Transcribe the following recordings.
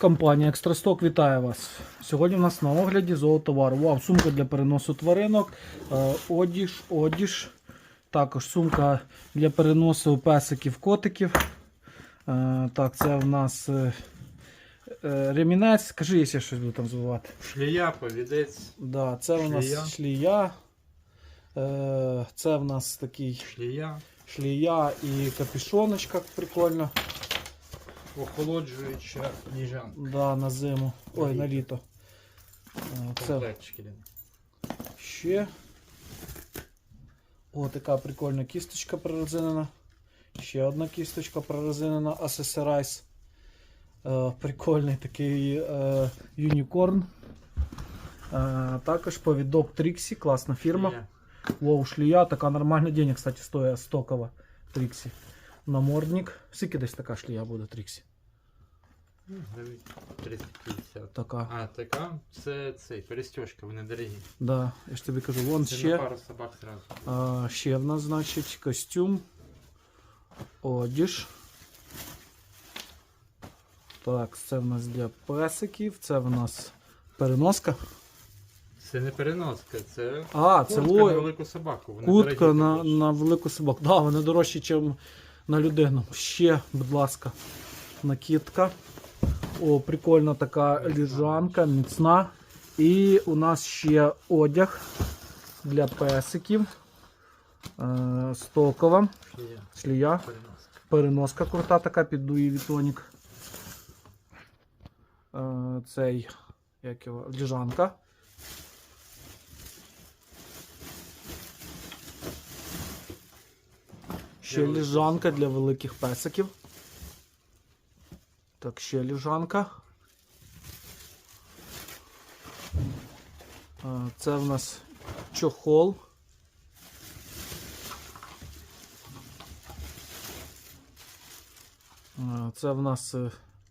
Компанія Екстрасток вітає вас. Сьогодні у нас на огляді зоотовар. Вау, сумка для переносу тваринок, е, одіж, одіж. Також сумка для переносу песиків, котиків. Е, Так, це в нас е, ремінець. Скажи, якщо я щось буду там забувати. Шлія, повідець, Да, це у нас Шлія. шлія. Це в нас такий шлія, шлія і капюшоночка прикольно. Охолоджуюча ніжанка. Да, на зиму. Ой, На на літо. Е, Це Комплект шкіряний. ще. О, така прикольна кісточка прорезинена. Ще одна кісточка прорезинена Accessorize. Е, прикольний такий е, юнікорн. Е, також повідок Тріксі, класна фірма. Воу, шлія, така нормальна денег, кстати, стоїть стокова Тріксі. Намордник. Скільки десь така шлія буде Тріксі? Ну, гривень 350. Така. А, така, це цей, перестежка, вони дорогі. Да, я ж тобі кажу, вон Це ще. на пару собак зразу. А, ще в нас, значить, костюм, одіж. Так, це в нас для песиків, це в нас переноска. Це не переноска, це А, це куртка на лой. велику собаку. Вони Куртка дорогі на, також. на велику собаку. Да, вони дорожчі, ніж на людину. Ще, будь ласка, накидка. О, прикольна така ліжанка, міцна. І у нас ще одяг для песиків. Е, стокова. Шлія. Переноска крута така під Дуї Вітонік. Е, цей, як його, ліжанка. Ще Для великих ліжанка для великих песиків. Так, ще ліжанка. Це в нас чохол. Це в нас. е,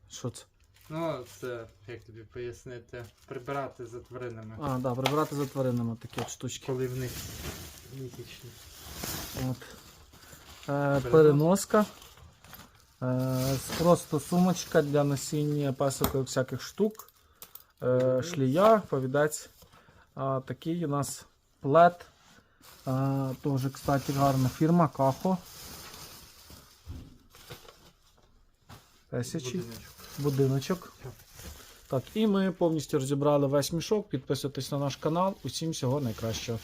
Що це? Ну, це, як тобі пояснити, прибирати за тваринами, А, да, прибирати за тваринами такі от штучки. коли в них місячні. От. Е, переноска. Е, просто сумочка для носіння пасокою всяких штук. Е, шлія, повідець. Такий у нас плед. Теж, кстати, гарна фірма, Кахо. Тисячі. Будиночок. Так, і ми повністю розібрали весь мішок. Підписуйтесь на наш канал. Усім всього найкращого.